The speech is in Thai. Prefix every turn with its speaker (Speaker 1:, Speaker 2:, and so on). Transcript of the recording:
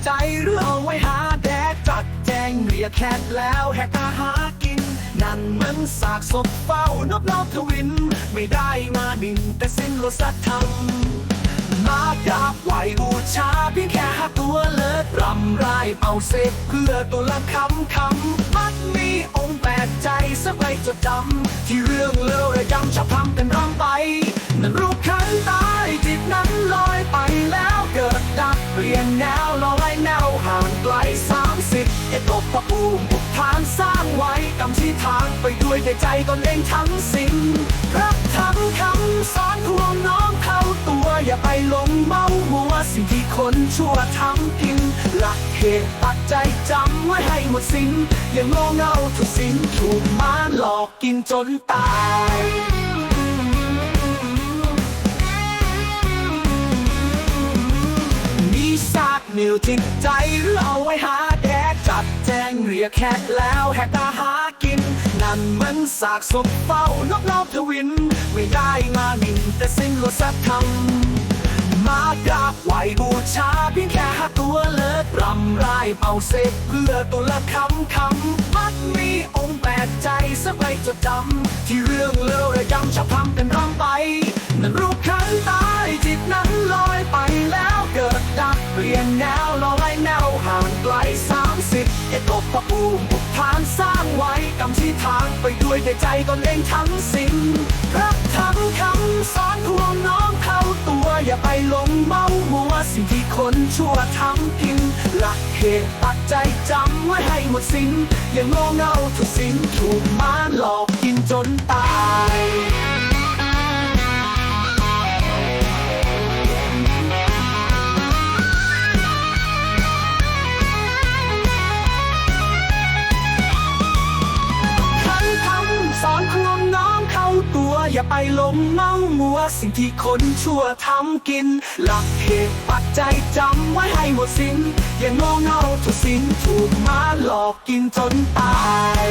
Speaker 1: จิตใจหรือเอาไว้หาแดกจัดแจงเรียแคทแล้วแหกตาหากิน นั่นมันสากศพเฝ้านบนอบทวิน ไม่ได้มาหนึ่งแต่สิ้นรสธรรมมาดาบไหวบูชาเพียงแค่หาตัวเลิศรำไรเอาเสกเพื่อตัวละคำคำมัดมีองค์แปดใจสักใบจดจำที่เรื่องเล่าระยำจะพำกันรำไป นั้นรูปขันตาย สามสิบเอ็ดบพระภูมิบุกฐานสร้างไว้กำที่ทางไปด้วยใจใจตนเองทั้งสิ้นพระธรรมคำสอนพวงน้องเข้าตัวอย่าไปหลงเมามัวสิ่งที่คนชั่วทำกินหลักเหตุปัจจัยจำไว้ให้หมดสิ้นอย่างโง่เงาทุกสิ้นถูกมารหลอกกินจนตายมีซากนิวจิตใจหรือเอาไว้หาแด จัดแจงเรียกแคทแล้วแหกตาหากิน นั่นมันสากศพเฝ้านกนอบทวิน ไม่ได้มาหมิ่นแต่สิ้นรสธรรมมากราบไหวบูชาเพียงแค่หาตัวเลิศรำไรเอาเสกเพื่อตัวละคำคำมัดมีองค์แปดใจสักใบจดจำที่เรื่องเล่าระยำจะพำกันรำไป นั้นรูปขันตายจิตนั้นลอยไปแล้วเกิดดับเปลี่ยนแนว เอ็ดบพระภูมิบุกฐานสร้างไว้กำที่ทางไปด้วยใจใจตนเองทั้งสิ้นพระธรรมคำสอนทวงน้องเข้าตัวอย่าไปหลงเมามัวสิ่งที่คนชั่วทำกินหลักเหตุปัจจัยจำไว้ให้หมดสิ้นอย่างโง่เงาทุกสิ่งถูกมา อย่าไปหลงเมามัวสิ่งที่คนชั่วทำกิน หลักเหตุปัจจัยจำไว้ให้หมดสิ้น อย่างโง่เงาทุกสิ้นถูกมาหลอกกินจนตาย